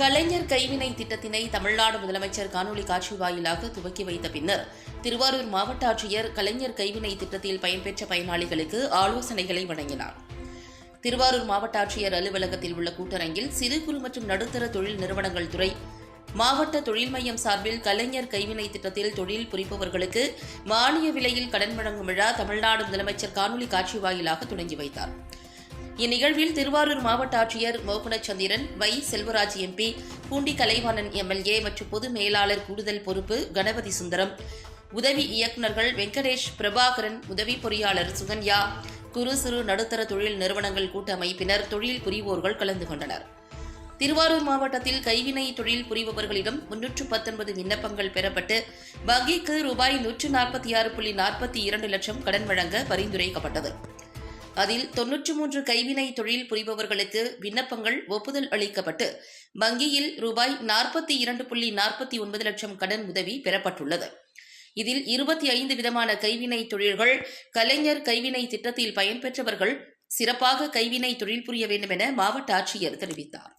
கலைஞர் கைவினை திட்டத்தினை தமிழ்நாடு முதலமைச்சர் காணொலி காட்சி வாயிலாக துவக்கி வைத்த பின்னர் திருவாரூர் மாவட்ட ஆட்சியர் கலைஞர் கைவினை திட்டத்தில் பயன்பெற்ற பயனாளிகளுக்கு ஆலோசனைகளை வழங்கினார். திருவாரூர் மாவட்ட ஆட்சியர் அலுவலகத்தில் உள்ள கூட்டரங்கில் சிறு குறு மற்றும் நடுத்தர தொழில் நிறுவனங்கள் துறை மாவட்ட தொழில் மையம் சார்பில் கலைஞர் கைவினை திட்டத்தில் தொழில் புரிப்பவர்களுக்கு மானிய விலையில் கடன் வழங்கும் விழா தமிழ்நாடு முதலமைச்சர் காணொலி காட்சி வாயிலாக தொடங்கி வைத்தார். இந்நிகழ்வில் திருவாரூர் மாவட்ட ஆட்சியர் மோகனச்சந்திரன் வை. செல்வராஜ் எம்பி பூண்டி கலைவாணன் எம்எல்ஏ மற்றும் பொது மேலாளர் கூடுதல் பொறுப்பு கணபதி சுந்தரம். உதவி இயக்குநர்கள் வெங்கடேஷ் பிரபாகரன் உதவி பொறியாளர் சுகன்யா குறு சிறு நடுத்தர தொழில் நிறுவனங்கள் கூட்டமைப்பினர் தொழில் புரிவோர்கள் கலந்து கொண்டனர். திருவாரூர் மாவட்டத்தில் கைவினை தொழில் புரிபவர்களிடம் முன்னூற்று பத்தொன்பது விண்ணப்பங்கள் பெறப்பட்டு வங்கிக்கு ரூபாய் நூற்று நாற்பத்தி ஆறு புள்ளி நாற்பத்தி இரண்டு லட்சம் கடன் வழங்க பரிந்துரைக்கப்பட்டது. அதில் தொன்னூற்று மூன்று கைவினை தொழில் புரிபவர்களுக்கு விண்ணப்பங்கள் ஒப்புதல் அளிக்கப்பட்டு வங்கியில் ரூபாய் நாற்பத்தி இரண்டு புள்ளி நாற்பத்தி ஒன்பது லட்சம் கடன் உதவி பெறப்பட்டுள்ளது. இதில் இருபத்தி ஐந்து விதமான கைவினை தொழில்கள் கலைஞர் கைவினை திட்டத்தில் பயன்பெற்றவர்கள் சிறப்பாக கைவினை தொழில் புரிய வேண்டும் என மாவட்ட ஆட்சியர் தெரிவித்தார்.